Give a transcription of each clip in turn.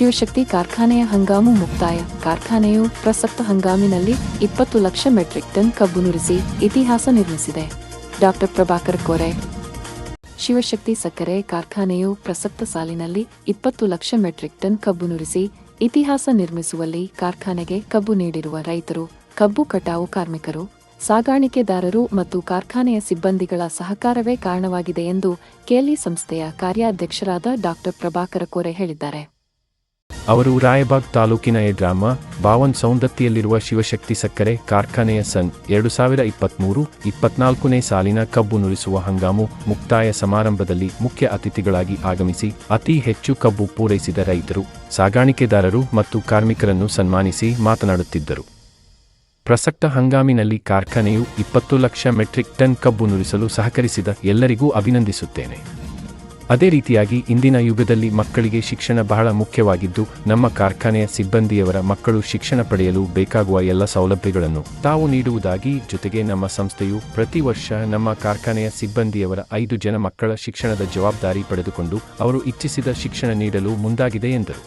ಶಿವಶಕ್ತಿ ಕಾರ್ಖಾನೆಯ ಹಂಗಾಮು ಮುಕ್ತಾಯ. ಕಾರ್ಖಾನೆಯು ಪ್ರಸಕ್ತ ಹಂಗಾಮಿನಲ್ಲಿ ಇಪ್ಪತ್ತು ಲಕ್ಷ ಮೆಟ್ರಿಕ್ ಟನ್ ಕಬ್ಬು ನುರಿಸಿ ಇತಿಹಾಸ ನಿರ್ಮಿಸಿದೆ. ಡಾಕ್ಟರ್ ಪ್ರಭಾಕರ್ ಕೋರೆ. ಶಿವಶಕ್ತಿ ಸಕ್ಕರೆ ಕಾರ್ಖಾನೆಯು ಪ್ರಸಕ್ತ ಸಾಲಿನಲ್ಲಿ ಇಪ್ಪತ್ತು ಲಕ್ಷ ಮೆಟ್ರಿಕ್ ಟನ್ ಕಬ್ಬು ನುರಿಸಿ ಇತಿಹಾಸ ನಿರ್ಮಿಸುವಲ್ಲಿ ಕಾರ್ಖಾನೆಗೆ ಕಬ್ಬು ನೀಡಿರುವ ರೈತರು, ಕಬ್ಬು ಕಟಾವು ಕಾರ್ಮಿಕರು, ಸಾಗಾಣಿಕೆದಾರರು ಮತ್ತು ಕಾರ್ಖಾನೆಯ ಸಿಬ್ಬಂದಿಗಳ ಸಹಕಾರವೇ ಕಾರಣವಾಗಿದೆ ಎಂದು ಕೇಲಿ ಸಂಸ್ಥೆಯ ಕಾರ್ಯಾಧ್ಯಕ್ಷರಾದ ಡಾಕ್ಟರ್ ಪ್ರಭಾಕರ ಕೋರೆ ಹೇಳಿದ್ದಾರೆ. ಅವರು ರಾಯಬಾಗ್ ತಾಲೂಕಿನ ಎಡ್ರಾಮ, ಬಾವನ್ ಸೌಂದತ್ತಿಯಲ್ಲಿರುವ ಶಿವಶಕ್ತಿ ಸಕ್ಕರೆ ಕಾರ್ಖಾನೆಯ ಸನ್ ಎರಡು ಸಾವಿರ ಇಪ್ಪತ್ಮೂರು ಇಪ್ಪತ್ನಾಲ್ಕನೇ ಸಾಲಿನ ಕಬ್ಬು ನುರಿಸುವ ಹಂಗಾಮು, ಮುಕ್ತಾಯ ಸಮಾರಂಭದಲ್ಲಿ ಮುಖ್ಯ ಅತಿಥಿಗಳಾಗಿ ಆಗಮಿಸಿ ಅತಿ ಹೆಚ್ಚು ಕಬ್ಬು ಪೂರೈಸಿದ ರೈತರು, ಸಾಗಾಣಿಕೆದಾರರು ಮತ್ತು ಕಾರ್ಮಿಕರನ್ನು ಸನ್ಮಾನಿಸಿ ಮಾತನಾಡುತ್ತಿದ್ದರು. ಪ್ರಸಕ್ತ ಹಂಗಾಮಿನಲ್ಲಿ ಕಾರ್ಖಾನೆಯು ಇಪ್ಪತ್ತು ಲಕ್ಷ ಮೆಟ್ರಿಕ್ ಟನ್ ಕಬ್ಬು ನುರಿಸಲು ಸಹಕರಿಸಿದ ಎಲ್ಲರಿಗೂ ಅಭಿನಂದಿಸುತ್ತೇನೆ. ಅದೇ ರೀತಿಯಾಗಿ ಇಂದಿನ ಯುಗದಲ್ಲಿ ಮಕ್ಕಳಿಗೆ ಶಿಕ್ಷಣ ಬಹಳ ಮುಖ್ಯವಾಗಿದ್ದು, ನಮ್ಮ ಕಾರ್ಖಾನೆಯ ಸಿಬ್ಬಂದಿಯವರ ಮಕ್ಕಳು ಶಿಕ್ಷಣ ಪಡೆಯಲು ಬೇಕಾಗುವ ಎಲ್ಲ ಸೌಲಭ್ಯಗಳನ್ನು ತಾವು ನೀಡುವುದಾಗಿ ಜೊತೆಗೆ ನಮ್ಮ ಸಂಸ್ಥೆಯು ಪ್ರತಿ ವರ್ಷ ನಮ್ಮ ಕಾರ್ಖಾನೆಯ ಸಿಬ್ಬಂದಿಯವರ ಐದು ಜನ ಮಕ್ಕಳ ಶಿಕ್ಷಣದ ಜವಾಬ್ದಾರಿ ಪಡೆದುಕೊಂಡು ಅವರು ಇಚ್ಛಿಸಿದ ಶಿಕ್ಷಣ ನೀಡಲು ಮುಂದಾಗಿದೆ ಎಂದರು.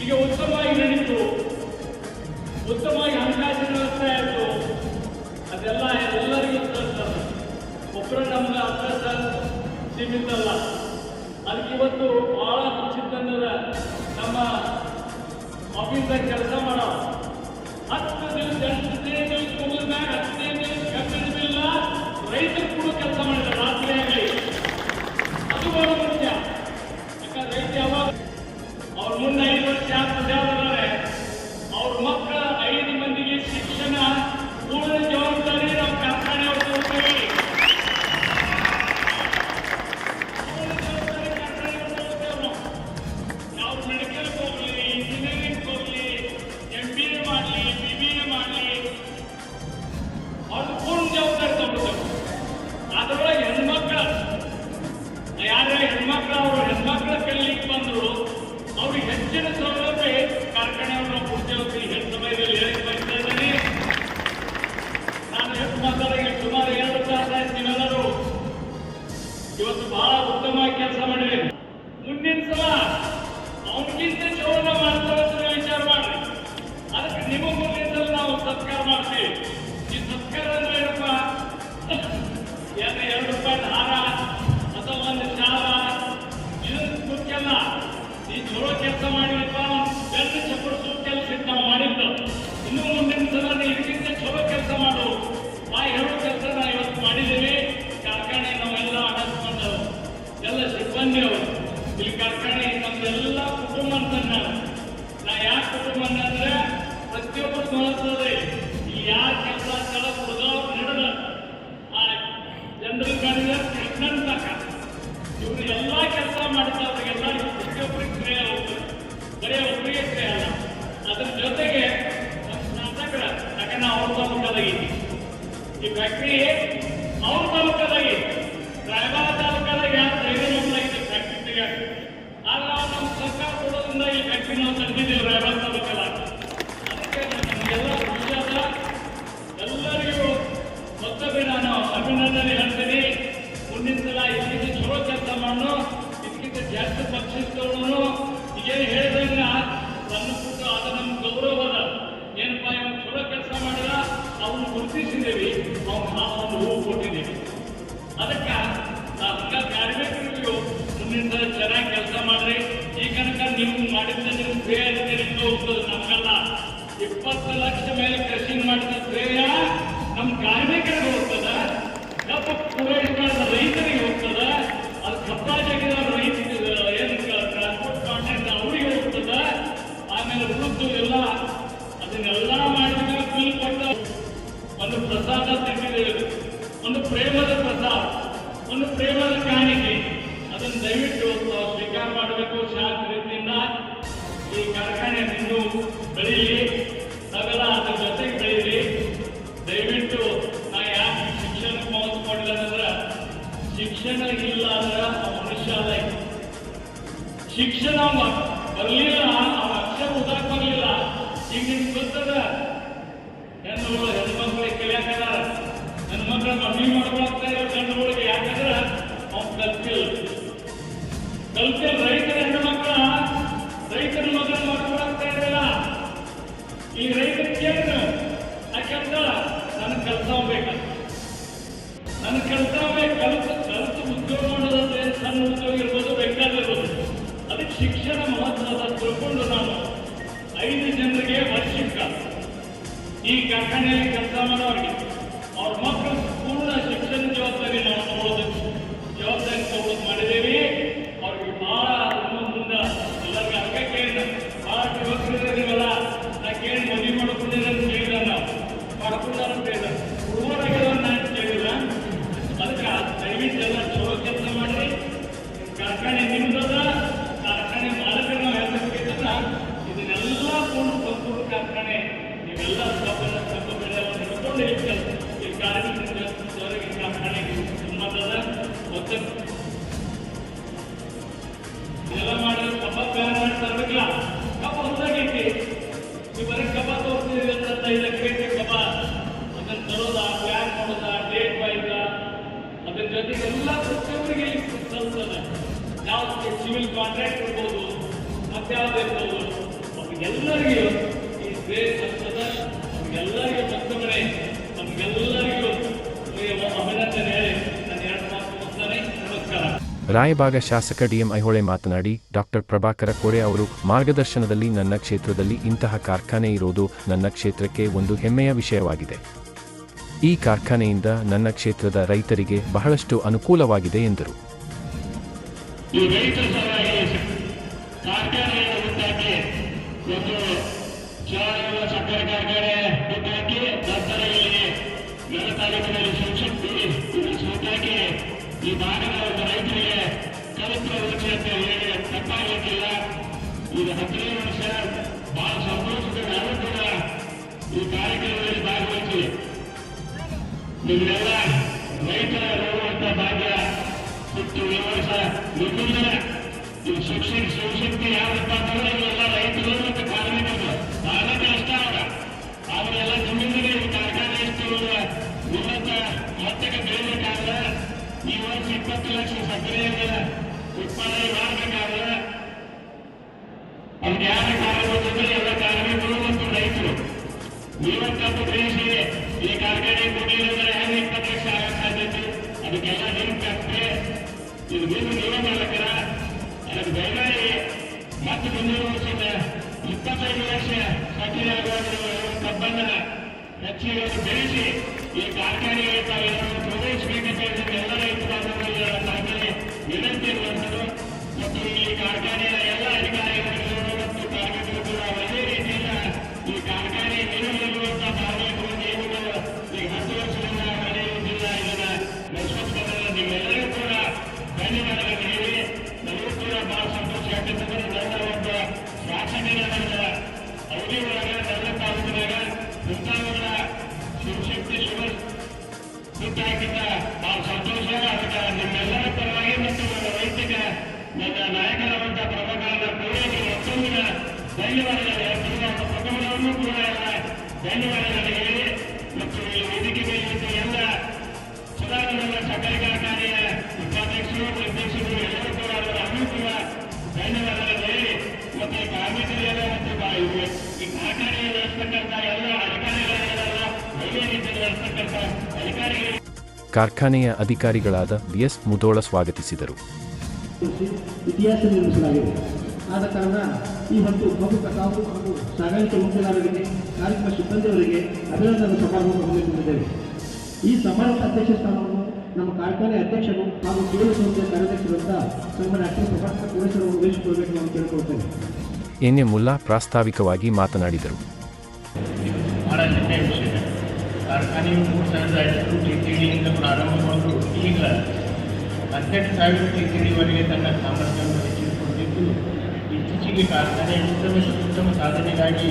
ಈಗ ಉತ್ತಮವಾಗಿ ನಡೀತು ಉತ್ತಮವಾಗಿ ಹಣಕಾಸಿನ ಅದೆಲ್ಲ ಎಲ್ಲರಿಗೂ ಅಂತ ಒಬ್ಬರು ನಮ್ಗೆ ಅಭ್ಯಾಸ ಸೀಮಿತ ಅಲ್ಲ ಅದಕ್ಕೆ ಇವತ್ತು ಬಹಳ ಖುಷಿತಂದ್ರೆ ನಮ್ಮ ಆಫೀಸ್ದಾಗ ಕೆಲಸ ಮಾಡೋ ಹತ್ತು ದಿವಸ ಹದಿನೈದು ದಿವಸ ಮ್ಯಾಗ ಅದು ಬಹಳ ಹೋಗ್ತದೆ ನಮಗೆಲ್ಲ ಇಪ್ಪತ್ತು ಲಕ್ಷ ಮೇಲೆ ಕೃಷಿ ಮಾಡಿದ ಶ್ರೇಯ ನಮ್ಮ ಕಾರ್ಮಿಕರಿಗೆ ಹೋಗ್ತದ ಕಬ್ಬು ಪೂರೈಸಿದ ರೈತರಿಗೆ ಹೋಗ್ತದ ಅದು ಕಬ್ಬ ಜಗಿದ ರೈತ ಏನು ಟ್ರಾನ್ಸ್ಪೋರ್ಟ್ ಕಾಂಟ್ರಾಕ್ಟ್ ಅವರಿಗೆ ಹೋಗ್ತದ, ಆಮೇಲೆ ಉಳಿದು ಎಲ್ಲ ಅದನ್ನೆಲ್ಲ ಮಾಡಿದ ಫುಲ್ ಕೊಟ್ಟ ಒಂದು ಪ್ರಸಾದ ತೆಗೆದಿದ್ದೇವೆ ಒಂದು ಪ್ರೇಮದ ಪ್ರಸಾದ, ಒಂದು ಪ್ರೇಮದ ಕಾಣಿಕೆ. ಅದನ್ನು ದಯವಿಟ್ಟು ಸ್ವೀಕಾರ ಮಾಡಬೇಕು ಶಾಂತ ರೀತಿಯಿಂದ ಈ ಕಾರ್ಖಾನೆ ಇನ್ನೂ ಈ ಕಾರ್ಖಾನೆಯಲ್ಲಿ ಕೆಲಸ ರಾಯಬಾಗ ಶಾಸಕ ಡಿಎಂ ಐಹೊಳೆ ಮಾತನಾಡಿ ಡಾಕ್ಟರ್ ಪ್ರಭಾಕರ ಕೋರೆ ಅವರು ಮಾರ್ಗದರ್ಶನದಲ್ಲಿ ನನ್ನ ಕ್ಷೇತ್ರದಲ್ಲಿ ಇಂತಹ ಕಾರ್ಖಾನೆ ಇರೋದು ನನ್ನ ಕ್ಷೇತ್ರಕ್ಕೆ ಒಂದು ಹೆಮ್ಮೆಯ ವಿಷಯವಾಗಿದೆ. ಈ ಕಾರ್ಖಾನೆಯಿಂದ ನನ್ನ ಕ್ಷೇತ್ರದ ರೈತರಿಗೆ ಬಹಳಷ್ಟು ಅನುಕೂಲವಾಗಿದೆ ಎಂದರು. ಈ ಭಾಗದ ರೈತರಿಗೆ ಚರಿತ್ರ ರುಚಿ ಅಂತ ಹೇಳಿ ತಪ್ಪಾಗಲಿಕ್ಕಿಲ್ಲ ಈಗ ಹದಿನೈದು ವರ್ಷ, ಬಹಳ ಸಂತೋಷದ ನಾನು ಕೂಡ ಈ ಕಾರ್ಯಕ್ರಮದಲ್ಲಿ ಭಾಗವಹಿಸಿ. ನಿಮ್ಮೆಲ್ಲ ರೈತರ ನೋಡುವಂತ ಭಾಗ್ಯ ಮತ್ತು ಈ ವರ್ಷ ನಿಮ್ಮಿಂದ ಈ ಶಿಕ್ಷಣ ಶಿವಶಕ್ತಿ ಯಾವಪ್ಪ ಅಂತಂದ್ರೆ ಇವೆಲ್ಲ ರೈತರು ಮತ್ತು ಕಾರ್ಮಿಕರು. ಬಹಳ ಕಷ್ಟ ಅವರ. ಅವರೆಲ್ಲ ನಿಮ್ಮಿಂದಲೇ ಈ ಕಾರ್ಖಾನೆ ಎಷ್ಟು ನಿಮ್ಮಂತ ಬೆಳಿಬೇಕಾದ್ರೆ ಈ ವರ್ಷ ಇಪ್ಪತ್ತು ಲಕ್ಷ ಸಕ್ಕರೆಯನ್ನ ಉತ್ಪಾದನೆ ಮಾಡಬೇಕಾದ್ರೆ ಅವ್ರಿಗೆ ಯಾರ ಕಾರ್ಮಿಕರು ಎಲ್ಲ ಕಾರ್ಮಿಕರು ಮತ್ತು ರೈತರು ಇವತ್ತು ದೇಶ ಈ ಕಾರ್ಖಾನೆ ಅಂದ್ರೆ ಹೆಂಗೆ ಇಪ್ಪತ್ತು ಲಕ್ಷ ಸಾಧ್ಯತೆ ಅದಕ್ಕೆಲ್ಲ ನಿಮ್ಮ ಫ್ಯಾಕ್ಟ್ರಿ ಇದು ನೀವು ನೀವೇ ಮಾಲಕರ ಅದಕ್ಕೆ ದಯಮಾಡಿ ಮತ್ತು ಮುಂದಿನ ವರ್ಷದ ಇಪ್ಪತ್ತೈದು ಲಕ್ಷ ಕಠಿಣ ಕಬ್ಬನ್ನ ಹೆಚ್ಚಿಗೆ ಬೆಳೆಸಿ ಈ ಕಾರ್ಖಾನೆ ತಾವೆಲ್ಲರೂ ಪ್ರವೇಶಿಸಬೇಕಂತ ಹೇಳಿದ್ರೆ ಎಲ್ಲ ರೈತ ಬಾಂಧವರಿಗೆ ತಮ್ಮಲ್ಲಿ ವಿನಂತಿ ಮತ್ತು ಈ ಕಾರ್ಖಾನೆಯ ಕಾರ್ಖಾನೆಯ ಅಧಿಕಾರಿಗಳಾದ ಬಿಎಸ್ ಮುದೋಳ ಸ್ವಾಗತಿಸಿದರು. ಇತಿಹಾಸ ನಿರ್ಮಿಸಲಾಗಿದೆ ಆದ ಕಾರಣ ಈ ಕಟಾವು ಹಾಗೂ ಸಾಗಾಣಿಕೆ ಮುಖ್ಯದಾರರಿಗೆ ಕಾರ್ಯಕ್ರಮ ಸಿಬ್ಬಂದಿಯವರಿಗೆ ಅಭಿನಂದನೆ ಸಮಾರಂಭ ಹಮ್ಮಿಕೊಂಡಿದ್ದೇವೆ. ಈ ಸಮಾರಂಭ ಅಧ್ಯಕ್ಷ ಸ್ಥಾನವನ್ನು ನಮ್ಮ ಕಾರ್ಖಾನೆ ಅಧ್ಯಕ್ಷರು ಹಾಗೂ ಕೇಂದ್ರ ಸಂಸ್ಥೆಯ ಸನ್ಮಾನ್ಯ ಡಾಕ್ಟರ್ ಪ್ರಭಾಕರ್ ಪುರೇಶ್ವರವರು ವಹಿಸಿಕೊಳ್ಬೇಕು ನಾವು ಎನ್ ಎ ಮುಲ್ಲಾ ಪ್ರಾಸ್ತಾವಿಕವಾಗಿ ಮಾತನಾಡಿದರು. ಬಹಳ ಹೆಮ್ಮೆಯ ವಿಷಯ. ಕಾರ್ಖಾನೆಯು ಮೂರು ಸಾವಿರದ ಐನೂರು ಟಿಟಿಡಿಯಿಂದ ಪ್ರಾರಂಭಗೊಂಡು ಈಗ ಹದಿನೆಂಟು ಸಾವಿರ ಟಿಟಿಡಿವರೆಗೆ ತನ್ನ ಸಾಮರ್ಥ್ಯವನ್ನು ಹೆಚ್ಚಿಸಿಕೊಂಡಿದ್ದು ಇತ್ತೀಚೆಗೆ ಕಾರ್ಖಾನೆ ಉತ್ತಮ ಉತ್ತಮ ಸಾಧನೆಗಾಗಿ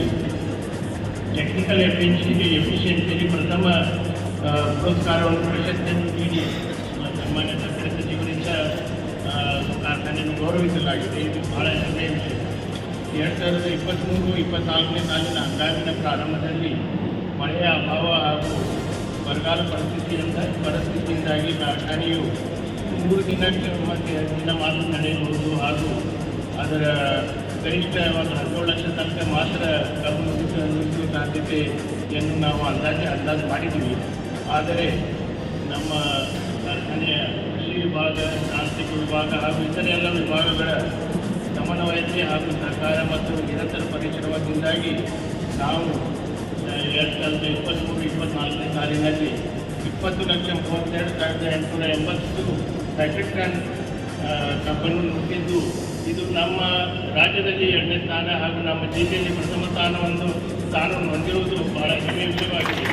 ಟೆಕ್ನಿಕಲ್ ಎಫಿಷಿಯನ್ಸಿ ಎಫಿಷಿಯನ್ಸಿಯಲ್ಲಿ ಪ್ರಥಮ ಪುರಸ್ಕಾರವನ್ನು ಪ್ರಶಸ್ತಿಯನ್ನು ನೀಡಿ ಸನ್ಮಾನ್ಯ ಸಕ್ಕರೆ ಸಚಿವರಿಂದ ಕಾರ್ಖಾನೆಯನ್ನು ಗೌರವಿಸಲಾಗಿದೆ. ಇದು ಬಹಳ ಹೆಮ್ಮೆಯ ವಿಷಯ. ಎರಡು ಸಾವಿರದ ಇಪ್ಪತ್ತ್ಮೂರು ಇಪ್ಪತ್ತ್ನಾಲ್ಕನೇ ಸಾಲಿನ ಹಂಗಾಮಿನ ಪ್ರಾರಂಭದಲ್ಲಿ ಮಳೆಯ ಅಭಾವ ಹಾಗೂ ಬರಗಾಲ ಪರಿಸ್ಥಿತಿಯಿಂದ ಪರಿಸ್ಥಿತಿಯಿಂದಾಗಿ ಕಾರ್ಖಾನೆಯು ಮೂರು ದಿನಕ್ಕೆ ಮತ್ತು ದಿನ ಮಾತ್ರ ನಡೆಯಬಹುದು ಹಾಗೂ ಅದರ ಗರಿಷ್ಠ ಒಂದು ಹದಿನೇಳು ಲಕ್ಷ ತನಕ ಮಾತ್ರ ಕಬ್ಬು ಸಾಧ್ಯತೆ ಎಂದು ನಾವು ಅಂದಾಜು ಅಂದಾಜು ಮಾಡಿದ್ದೀವಿ. ಆದರೆ ನಮ್ಮ ಕಾರ್ಖಾನೆಯ ಕೃಷಿ ವಿಭಾಗ, ತಾಂತ್ರಿಕ ವಿಭಾಗ ಹಾಗೂ ಇತರೆ ಎಲ್ಲ ವಿಭಾಗಗಳ ಸಮನ್ವಯತೆ ಹಾಗೂ ಸರ್ಕಾರ ಮತ್ತು ನಿರಂತರ ಪರಿಶ್ರಮದಿಂದಾಗಿ ನಾವು ಎರಡು ಸಾವಿರದ ಇಪ್ಪತ್ತ್ಮೂರು ಇಪ್ಪತ್ತ್ನಾಲ್ಕನೇ ಸಾಲಿನಲ್ಲಿ ಇಪ್ಪತ್ತು ಲಕ್ಷ ಮೂವತ್ತೆರಡು ಸಾವಿರದ ಎಂಟುನೂರ ಎಂಬತ್ತು ಮೆಟ್ರಿಕ್ ಟನ್ ಕಬ್ಬನ್ನು ನುಗ್ಗಿದ್ದು ಇದು ನಮ್ಮ ರಾಜ್ಯದಲ್ಲಿ ಎರಡನೇ ಸ್ಥಾನ ಹಾಗೂ ನಮ್ಮ ಜಿಲ್ಲೆಯಲ್ಲಿ ಪ್ರಥಮ ಸ್ಥಾನವನ್ನು ಸ್ಥಾನವನ್ನು ಹೊಂದಿರುವುದು ಬಹಳ ಹೆಮ್ಮೆಯ ವಿಷಯವಾಗಿದೆ.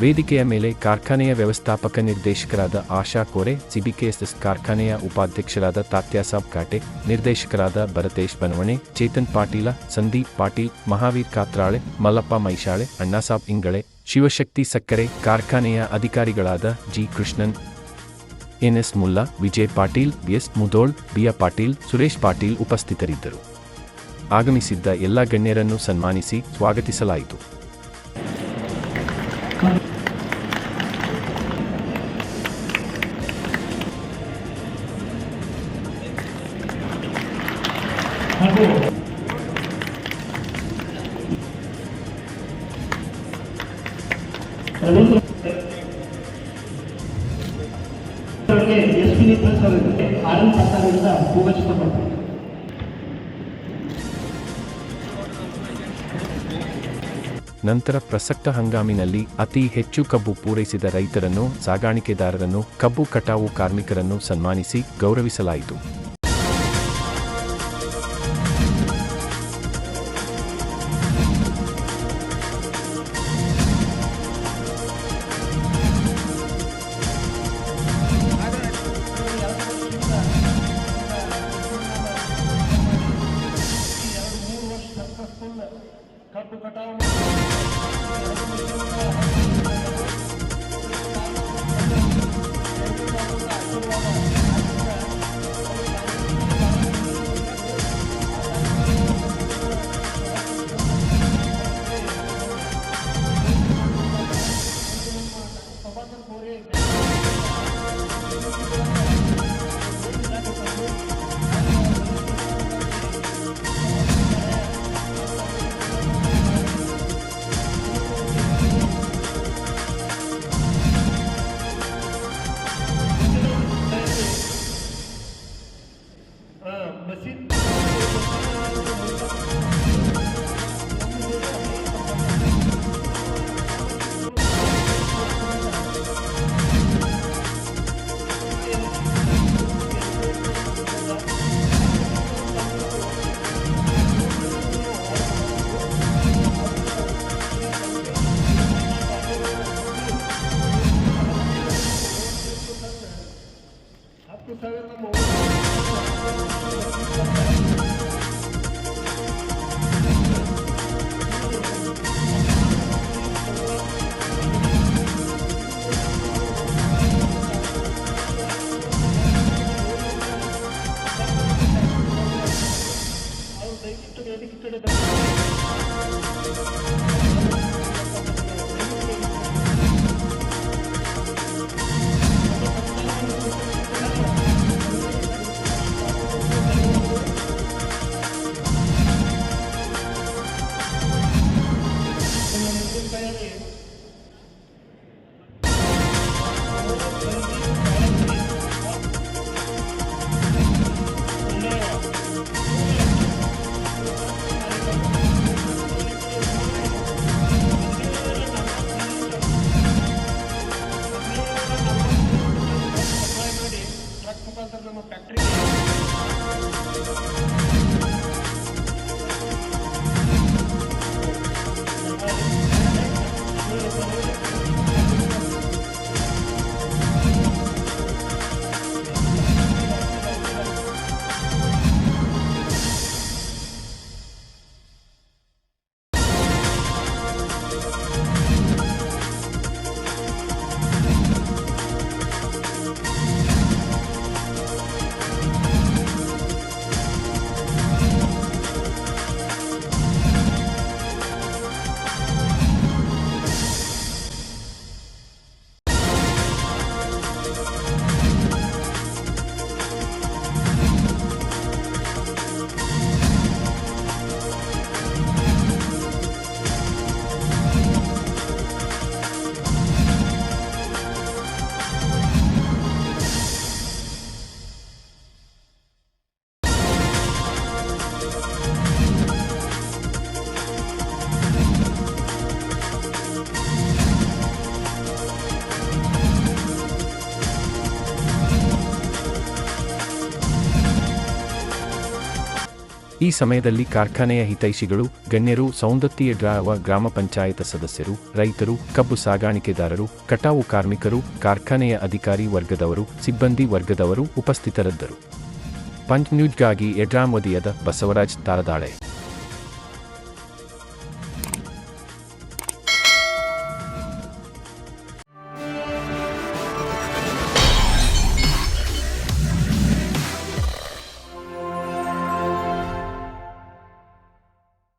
ವೇದಿಕೆಯ ಮೇಲೆ ಕಾರ್ಖಾನೆಯ ವ್ಯವಸ್ಥಾಪಕ ನಿರ್ದೇಶಕರಾದ ಆಶಾ ಕೋರೆ, ಸಿಬಿಕೆಎಸ್ಎಸ್ ಕಾರ್ಖಾನೆಯ ಉಪಾಧ್ಯಕ್ಷರಾದ ತಾತ್ಯಾಸಾಬ್ ಕಾಟೆ, ನಿರ್ದೇಶಕರಾದ ಭರತೇಶ್ ಬನವಣೆ, ಚೇತನ್ ಪಾಟೀಲ, ಸಂದೀಪ್ ಪಾಟೀಲ್, ಮಹಾವೀರ್ ಕಾತ್ರಾಳೆ, ಮಲ್ಲಪ್ಪ ಮೈಶಾಳೆ ಅಣ್ಣಾಸಾಬ್ ಇಂಗಳೆ, ಶಿವಶಕ್ತಿ ಸಕ್ಕರೆ ಕಾರ್ಖಾನೆಯ ಅಧಿಕಾರಿಗಳಾದ G Krishnan, N S Mulla, Vijay Patil B S Mudhol ಬಿಯ Patil, Suresh Patil ಉಪಸ್ಥಿತರಿದ್ದರು. ಆಗಮಿಸಿದ್ದ ಎಲ್ಲ ಗಣ್ಯರನ್ನು ಸನ್ಮಾನಿಸಿ ಸ್ವಾಗತಿಸಲಾಯಿತು. ನಂತರ ಪ್ರಸಕ್ತ ಹಂಗಾಮಿನಲ್ಲಿ ಅತಿ ಹೆಚ್ಚು ಕಬ್ಬು ಪೂರೈಸಿದ ರೈತರನ್ನು ಸಾಗಾಣಿಕೆದಾರರನ್ನು ಕಬ್ಬು ಕಟಾವು ಕಾರ್ಮಿಕರನ್ನು ಸನ್ಮಾನಿಸಿ ಗೌರವಿಸಲಾಯಿತು. सिंह खड्डू कटाव từ từ ta muốn ಈ ಸಮಯದಲ್ಲಿ ಕಾರ್ಖಾನೆಯ ಹಿತೈಷಿಗಳು, ಗಣ್ಯರು ಸೌಂದತ್ತಿಯ ಡ್ರಾವ ಗ್ರಾಮ ಪಂಚಾಯತ್ ಸದಸ್ಯರು, ರೈತರು, ಕಬ್ಬು ಸಾಗಾಣಿಕೆದಾರರು, ಕಟಾವು ಕಾರ್ಮಿಕರು, ಕಾರ್ಖಾನೆಯ ಅಧಿಕಾರಿ ವರ್ಗದವರು, ಸಿಬ್ಬಂದಿ ವರ್ಗದವರು ಉಪಸ್ಥಿತರಿದ್ದರು. ಪಂಚ್ ನ್ಯೂಜ್ಗಾಗಿ ಎಡ್ರಾಮ್ ಬಸವರಾಜ್ ತಾರದಾಳೆ.